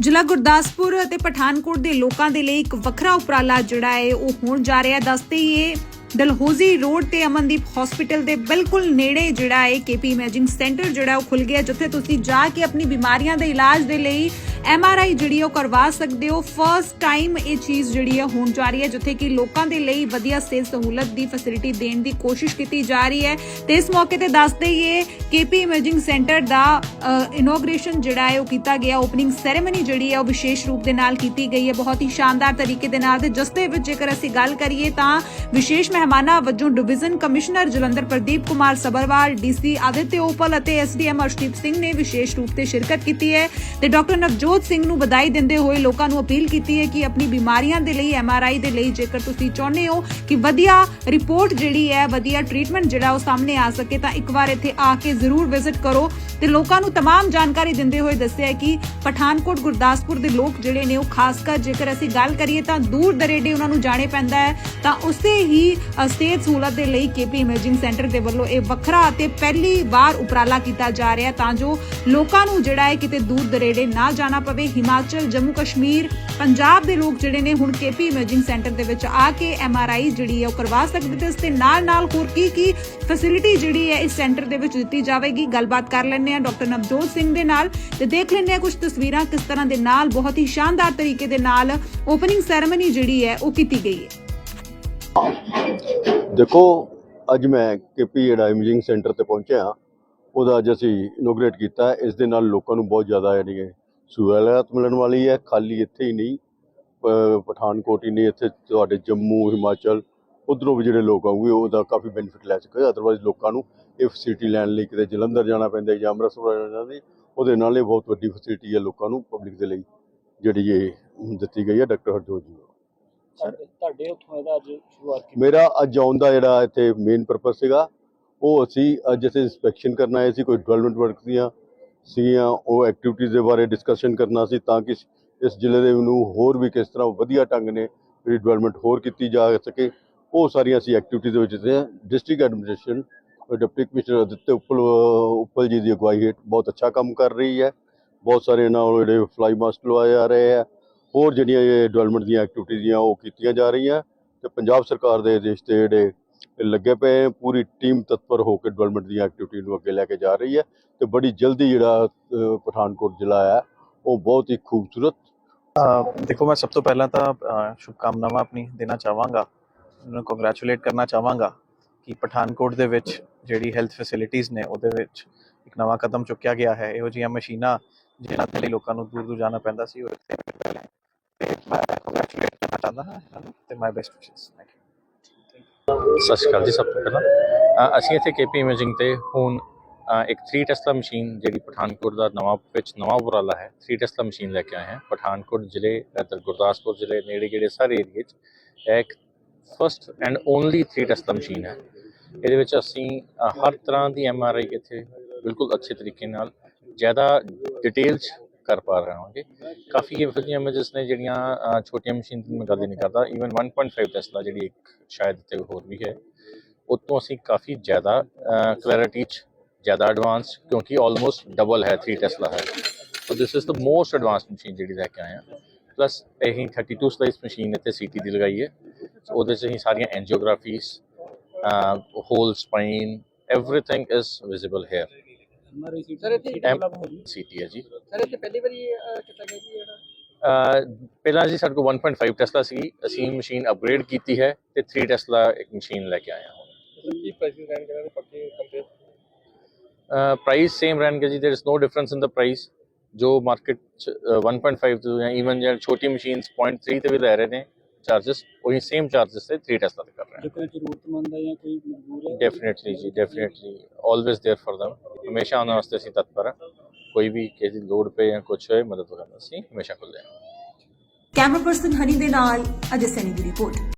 ਜ਼ਿਲ੍ਹਾ ਗੁਰਦਾਸਪੁਰ ਅਤੇ ਪਠਾਨਕੋਟ ਦੇ ਲੋਕਾਂ ਦੇ ਲਈ ਇੱਕ ਵੱਖਰਾ ਉਪਰਾਲਾ ਜਿਹੜਾ ਹੈ ਉਹ ਹੋਣ ਜਾ ਰਿਹਾ ਹੈ। ਦੱਸਦੇ ਹੀ ਇਹ ਦਲਹੌਜ਼ੀ ਰੋਡ ਤੇ ਅਮਨਦੀਪ ਹਸਪੀਟਲ ਦੇ ਬਿਲਕੁਲ ਨੇੜੇ ਜਿਹੜਾ ਹੈ ਕੇਪੀ ਇਮੇਜਿੰਗ ਸੈਂਟਰ ਜਿਹੜਾ ਉਹ ਖੁੱਲ ਗਿਆ, ਜਿੱਥੇ ਤੁਸੀਂ ਜਾ ਕੇ ਆਪਣੀ ਬਿਮਾਰੀਆਂ ਦੇ ਇਲਾਜ ਦੇ ਲਈ ਐਮ ਆਰ ਆਈ ਜਿਹੜੀ ਉਹ ਕਰਵਾ ਸਕਦੇ ਹੋ। ਫਰਸਟ ਟਾਈਮ ਇਹ ਚੀਜ਼ ਜਿਹੜੀ ਹੈ ਹੋਣ ਜਾ ਰਹੀ ਹੈ, ਜਿੱਥੇ ਕਿ ਲੋਕਾਂ ਦੇ ਲਈ ਵਧੀਆ ਸਿਹਤ ਸਹੂਲਤ ਦੀ ਫੈਸਿਲਿਟੀ ਦੇਣ ਦੀ ਕੋਸ਼ਿਸ਼ ਕੀਤੀ ਜਾ ਰਹੀ ਹੈ। ਤੇ ਇਸ ਮੌਕੇ ਤੇ ਦੱਸ ਹੀ ਇਹ ਕੇਪੀ ਇਮੇਜਿੰਗ ਸੈਂਟਰ ਦਾ ਇਨੋਗ੍ਰੇਸ਼ਨ ਜਿਹੜਾ ਹੈ, ਉਹ ਕੀਤਾ ਗਿਆ। ਓਪਨਿੰਗ ਸੈਰੇਮਨੀ ਜਿਹੜੀ ਹੈ, ਉਹ ਵਿਸ਼ੇਸ਼ ਰੂਪ ਦੇ ਨਾਲ ਕੀਤੀ ਗਈ ਹੈ। ਬਹੁਤ ਹੀ ਸ਼ਾਨਦਾਰ ਤਰੀਕੇ ਦੇ ਨਾਲ ਤੇ ਦੇ ਵਿੱਚ ਜੇਕਰ ਅਸੀਂ ਗੱਲ ਕਰੀਏ ਤਾਂ ਵਿਸ਼ੇਸ਼ ਮਹਿਮਾਨਾਂ ਵਜੋਂ division commissioner Jalandhar Pradeep Kumar Sabharwal DC Aditi Uppal ਅਤੇ ਐਸਡੀਐਮ ਅਰਸ਼ਦੀਪ ਸਿੰਘ ਨੇ ਵਿਸ਼ੇਸ਼ ਰੂਪ ਤੇ ਸ਼ਿਰਕਤ ਕੀਤੀ ਹੈ। ਤੇ ਡਾਕਟਰ ਨਵਜੋਤ ਸਿੰਘ ਨੂੰ ਵਧਾਈ ਦਿੰਦੇ ਹੋਏ ਲੋਕਾਂ ਨੂੰ ਅਪੀਲ ਕੀਤੀ ਹੈ ਕਿ ਆਪਣੀ ਬਿਮਾਰੀਆਂ ਦੇ ਲਈ ਐਮਆਰਆਈ ਦੇ ਲਈ ਜੇਕਰ ਤੁਸੀਂ ਚਾਹੁੰਦੇ ਹੋ ਕਿ ਵਧੀਆ ਰਿਪੋਰਟ ਜਿਹੜੀ ਹੈ ਵਧੀਆ ਟ੍ਰੀਟਮੈਂਟ ਜਿਹੜਾ ਉਹ ਸਾਹਮਣੇ ਆ ਸਕੇ ਤਾਂ ਇੱਕ ਵਾਰ ਇੱਥੇ ਆ ਕੇ ਜ਼ਰੂਰ ਵਿਜ਼ਿਟ ਕਰੋ ਤੇ ਲੋਕਾਂ ਨੂੰ तमाम ਜਾਣਕਾਰੀ ਦਿੰਦੇ ਹੋਏ ਦੱਸਿਆ ਕਿ ਪਠਾਨਕੋਟ ਗੁਰਦਾਸਪੁਰ ਦੇ ਲੋਕ ਜਿਹੜੇ ਨੇ ਉਹ ਖਾਸ ਕਰ ਜੇਕਰ ਅਸੀਂ ਗੱਲ ਕਰੀਏ ਤਾਂ ਦੂਰ ਦਰੇਡੇ ਉਹਨਾਂ ਨੂੰ ਜਾਣੇ ਪੈਂਦਾ ਹੈ ਤਾਂ ਉਸੇ ਹੀ ਅ, ਸਿਹਤ ਸਹੂਲਤ ਦੇ ਲਈ ਕੇਪੀ ਇਮੇਜਿੰਗ ਸੈਂਟਰ ਦੇ ਵੱਲੋਂ ਇਹ ਵੱਖਰਾ ਅਤੇ ਪਹਿਲੀ ਵਾਰ ਉਪਰਾਲਾ ਕੀਤਾ ਜਾ ਰਿਹਾ ਤਾਂ ਜੋ ਲੋਕਾਂ ਨੂੰ ਜਿਹੜਾ ਹੈ ਕਿਤੇ ਦੂਰ ਦਰੇਡੇ ਨਾ ਜਾਣਾ ਪਵੇ ਹਿਮਾਚਲ, ਜੰਮੂ ਕਸ਼ਮੀਰ, ਪੰਜਾਬ ਦੇ ਲੋਕ ਜਿਹੜੇ ਨੇ ਹੁਣ ਕੇਪੀ ਇਮੇਜਿੰਗ ਸੈਂਟਰ ਦੇ ਵਿੱਚ ਆ ਕੇ ਐਮਆਰਆਈ ਜਿਹੜੀ ਹੈ ਉਹ ਕਰਵਾ ਸਕਦੇ ਤੇ ਇਸ ਦੇ ਨਾਲ ਨਾਲ ਹੋਰ ਕੀ ਕੀ ਫੈਸਿਲਿਟੀ ਜਿਹੜੀ ਹੈ ਇਸ ਸੈਂਟਰ ਦੇ ਵਿੱਚ ਦਿੱਤੀ ਜਾਵੇਗੀ? ਗੱਲਬਾਤ ਕਰ ਲੈਂਦੇ ਆ ਡਾਕਟਰ ਨਵਜੋਤ ਸਿੰਘ ਦੇ ਨਾਲ ਤੇ ਦੇਖ ਲੈਂਦੇ ਆ ਕੁਝ ਤਸਵੀਰਾਂ ਕਿਸ ਤਰ੍ਹਾਂ ਦੇ ਨਾਲ, ਬਹੁਤ ਹੀ ਸ਼ਾਨਦਾਰ ਤਰੀਕੇ ਦੇ ਨਾਲ ਓਪਨਿੰਗ ਸੈਰੇਮਨੀ ਜਿਹੜੀ ਹੈ ਉਹ ਕੀਤੀ ਗਈ ਹੈ। ਦੇਖੋ, ਅੱਜ ਮੈਂ ਕੇਪੀ ਜਿਹੜਾ ਇਮੇਜਿੰਗ ਸੈਂਟਰ ਤੇ ਪਹੁੰਚਿਆ, ਉਹਦਾ ਅੱਜ ਅਸੀਂ ਇਨੋਗ੍ਰੇਟ ਕੀਤਾ ਇਸ ਦੇ ਨਾਲ ਲੋਕਾਂ ਨੂੰ ਬਹੁਤ ਜ਼ਿਆਦਾ ਯਾਨੀ ਕਿ ਸਹੂਲਤ ਮਿਲਣ ਵਾਲੀ ਹੈ ਖਾਲੀ ਇੱਥੇ ਹੀ ਨਹੀਂ ਪਠਾਨਕੋਟ ਹੀ ਨਹੀਂ ਇੱਥੇ ਤੁਹਾਡੇ ਜੰਮੂ ਹਿਮਾਚਲ ਉਧਰੋਂ ਵੀ ਜਿਹੜੇ ਲੋਕ ਆਉਂਗੇ ਉਹਦਾ ਕਾਫੀ ਬੈਨੀਫਿਟ ਲੈ ਸਕਦੇ ਅਦਰਵਾਈਜ਼ ਲੋਕਾਂ ਨੂੰ ਇਹ ਫੈਸਿਲਿਟੀ ਲੈਣ ਲਈ ਕਿਤੇ ਜਲੰਧਰ ਜਾਣਾ ਪੈਂਦਾ ਜਾਂ ਅੰਮ੍ਰਿਤਸਰ ਜਾਣਾ ਪੈਂਦਾ ਉਹਦੇ ਨਾਲ ਇਹ ਬਹੁਤ ਵੱਡੀ ਫੈਸਿਲਿਟੀ ਹੈ ਲੋਕਾਂ ਨੂੰ ਪਬਲਿਕ ਦੇ ਲਈ ਜਿਹੜੀ ਇਹ ਦਿੱਤੀ ਗਈ ਹੈ ਡਾਕਟਰ ਹਰਜੋਤ ਜੀ ਤੁਹਾਡੇ ਉੱਥੋਂ ਇਹਦਾ ਅੱਜ ਸ਼ੁਰੂਆਤ ਕੀਤੀ ਮੇਰਾ ਅੱਜ ਆਉਣ ਦਾ ਜਿਹੜਾ ਇੱਥੇ ਮੇਨ ਪਰਪਸ ਸੀਗਾ ਉਹ ਅਸੀਂ ਅੱਜ ਅਸੀਂ ਇਨਸਪੈਕਸ਼ਨ ਕਰਨ ਆਏ ਸੀ ਕੋਈ ਡਿਵੈਲਪਮੈਂਟ ਵਰਕ ਦੀਆਂ ਸੀਗੀਆਂ, ਉਹ ਐਕਟੀਵਿਟੀਜ਼ ਦੇ ਬਾਰੇ ਡਿਸਕਸ਼ਨ ਕਰਨਾ ਸੀ ਤਾਂ ਕਿ ਇਸ- ਜ਼ਿਲ੍ਹੇ ਦੇ ਨੂੰ ਹੋਰ ਵੀ ਕਿਸ ਤਰ੍ਹਾਂ ਵਧੀਆ ਢੰਗ ਨੇ ਜਿਹੜੀ ਡਿਵੈਲਪਮੈਂਟ ਹੋਰ ਕੀਤੀ ਜਾ ਸਕੇ। ਉਹ ਸਾਰੀਆਂ ਅਸੀਂ ਐਕਟੀਵਿਟੀਜ਼ ਦੇ ਵਿੱਚ ਤੇ district administration deputy commissioner Aditi Uppal Uppal ji ਦੀ ਅਗਵਾਈ ਹੇਠ ਬਹੁਤ ਅੱਛਾ ਕੰਮ ਕਰ ਰਹੀ ਹੈ। ਬਹੁਤ ਸਾਰੇ ਇਹਨਾਂ ਜਿਹੜੇ ਫਲਾਈ ਮਾਸਟ ਲਵਾਏ ਜਾ ਰਹੇ ਆ ਹੋਰ ਜਿਹੜੀਆਂ ਇਹ ਡਿਵੈਲਪਮੈਂਟ ਦੀਆਂ ਐਕਟੀਵਿਟੀਆਂ ਉਹ ਕੀਤੀਆਂ ਜਾ ਰਹੀਆਂ। ਤੇ ਪੰਜਾਬ ਸਰਕਾਰ ਦੇ ਦੇਸ਼ ਤੇ ਜਿਹੜੇ ਲੱਗੇ ਪਏ ਪੂਰੀ ਟੀਮ ਤਤਪਰ ਹੋ ਕੇ ਡਿਵੈਲਪਮੈਂਟ ਦੀਆਂ ਐਕਟੀਵਿਟੀ ਨੂੰ ਅੱਗੇ ਲੈ ਕੇ ਜਾ ਰਹੀ ਹੈ ਤੇ ਬੜੀ ਜਲਦੀ ਜਿਹੜਾ ਪਠਾਨਕੋਟ ਜ਼ਿਲ੍ਹਾ ਹੈ, ਉਹ ਬਹੁਤ ਹੀ ਖੂਬਸੂਰਤ ਦੇਖੋ ਮੈਂ ਸਭ ਤੋਂ ਪਹਿਲਾਂ ਤਾਂ ਸ਼ੁਭਕਾਮਨਾਵਾਂ ਆਪਣੀ ਦੇਣਾ ਚਾਹਾਂਗਾ। ਉਹਨਾਂ ਨੂੰ ਕੰਗ੍ਰੈਚੁਲੇਟ ਕਰਨਾ ਚਾਹਾਂਗਾ ਕਿ ਪਠਾਨਕੋਟ ਦੇ ਵਿੱਚ ਜਿਹੜੀ ਹੈਲਥ ਫੈਸਿਲਿਟੀਆਂ ਨੇ, ਉਹਦੇ ਵਿੱਚ ਇੱਕ ਨਵਾਂ ਕਦਮ ਚੁੱਕਿਆ ਗਿਆ ਹੈ। ਇਹੋ ਜਿਹੀਆਂ ਮਸ਼ੀਨਾਂ ਜਿਹਨਾਂ ਦੇ ਲਈ ਲੋਕਾਂ ਨੂੰ ਦੂਰ ਦੂਰ ਜਾਣਾ ਪੈਂਦਾ ਸੀ, ਉਹ ਇੱਥੇ ਅਵੇਲੇਬਲ ਹੈ ਤੇ ਮੈਂ ਕੰਗ੍ਰੈਚੁਲੇਟ ਕਰਨਾ ਚਾਹੁੰਦਾ ਹਾਂ। ਤੇ ਮਾਈ ਬੈਸਟ ਵਿਸ਼ੇਸ ਸਤਿ ਸ਼੍ਰੀ ਅਕਾਲ ਜੀ ਸਭ ਤੋਂ ਪਹਿਲਾਂ। ਅਸੀਂ ਇੱਥੇ ਕੇਪੀ ਇਮੇਜਿੰਗ ਤੇ ਹੁਣ ਅ, ਇੱਕ 3 ਟੈਸਲਾ ਮਸ਼ੀਨ ਜਿਹੜੀ ਪਠਾਨਕੋਟ ਦਾ ਨਵਾਂ ਵਿੱਚ ਨਵਾਂ ਉਪਰਾਲਾ ਹੈ 3 ਟੈਸਲਾ ਮਸ਼ੀਨ ਲੈ ਕੇ ਆਏ ਹਾਂ। ਪਠਾਨਕੋਟ ਜ਼ਿਲ੍ਹੇ ਇੱਧਰ ਗੁਰਦਾਸਪੁਰ ਜ਼ਿਲ੍ਹੇ ਨੇੜੇ ਜਿਹੜੇ ਸਾਰੇ ਏਰੀਏ 'ਚ ਇਹ ਇੱਕ first and only 3 Tesla machine ਹੈ। ਇਹਦੇ ਵਿੱਚ ਅਸੀਂ ਹਰ ਤਰ੍ਹਾਂ ਦੀ ਐਮ ਆਰ ਆਈ ਇੱਥੇ ਬਿਲਕੁਲ ਅੱਛੇ ਤਰੀਕੇ ਨਾਲ ਜ਼ਿਆਦਾ ਡਿਟੇਲ 'ਚ ਕਰ ਪਾ ਰਹੇ ਹਾਂਗੇ ਕਾਫੀ ਇਹੋ ਜਿਹੀਆਂ ਇਮੇਜਸ ਨੇ ਜਿਹੜੀਆਂ ਛੋਟੀਆਂ ਮਸ਼ੀਨ ਦੀ ਮੈਂ ਗੱਲ ਨਹੀਂ ਕਰਦਾ। ਈਵਨ 1.5 ਟੈਸਲਾ ਜਿਹੜੀ ਇੱਕ ਸ਼ਾਇਦ ਤੇ ਹੋਰ ਵੀ ਹੈ, ਉਤੋਂ ਅਸੀਂ ਕਾਫੀ ਜ਼ਿਆਦਾ ਕਲੈਰਿਟੀ ਚ, ਜ਼ਿਆਦਾ ਐਡਵਾਂਸ ਕਿਉਂਕਿ ਆਲਮੋਸਟ ਡਬਲ ਹੈ 3 ਟੈਸਲਾ ਹੈ। So this is the most advanced machine ਜਿਹੜੀ ਲੈ ਕੇ ਆਏ ਹਾਂ ਪਲੱਸ ਅਸੀਂ 32 ਸਲਾਈਸ ਮਸ਼ੀਨ ਇੱਥੇ ਸੀਟੀ ਦੀ ਲਗਾਈ ਹੈ। ਸੋ ਉਹਦੇ 'ਚ ਅਸੀਂ ਸਾਰੀਆਂ angiographies whole spine everything is is here ਉਹਨਾਂ ਦੀ ਸੀਟ ਸਰ ਇੱਥੇ ਸੀਟੀ ਹੈ ਜੀ ਸਰ ਇੱਥੇ ਪਹਿਲੀ ਵਾਰੀ ਕੀਤਾ ਗਿਆ ਜੀ ਜਿਹੜਾ ਪਹਿਲਾਂ ਜੀ ਸਾਡੇ ਕੋਲ 1.5 ਟੈਸਲਾ ਸੀ ਅਸੀਂ ਮਸ਼ੀਨ ਅਪਗ੍ਰੇਡ ਕੀਤੀ ਹੈ ਤੇ 3 ਟੈਸਲਾ ਇੱਕ ਮਸ਼ੀਨ ਲੈ ਕੇ ਆਇਆ ਹਾਂ ਕੀ ਪ੍ਰਾਈਸ ਰਹਿਣ ਦੇ ਪੱਕੇ ਕੰਪੇਅਰ ਪ੍ਰਾਈਸ ਸੇਮ ਰਹਿਣਗੇ ਜੀ there is no difference in the price जो मार्केट 1.5 ਤੋਂ ਜਾਂ ਇਵਨ ਜਿਹੜਾ ਛੋਟੀ ਮਸ਼ੀਨਸ 0.3 ਤੇ ਵੀ ਲੈ ਰਹੇ ਨੇ ਚਾਰजेस वही सेम चार्जेस से 3 टेस्ला तक कर रहे हैं जो कोई जरूरतमंद है या कोई मजबूर है definitely ji definitely always there for them ਹਮੇਸ਼ਾ ਉਹਨਾਂ ਵਾਸਤੇ ਅਸੀਂ ਤਤਪਰ ਹਾਂ। ਕੋਈ ਵੀ ਕਿਸੇ ਦੀ ਲੋੜ ਪਏ ਜਾਂ ਕੁਝ ਹੋਏ, ਮਦਦ ਕਰਨ ਅਸੀਂ ਹਮੇਸ਼ਾ ਖੁੱਲੇ ਹਾਂ। ਕੈਮਰਾ ਪਰਸਨ ਹਨੀ ਦੇ ਨਾਲ ਅਜੇ ਸੈਨੀ ਦੀ ਰਿਪੋਰਟ।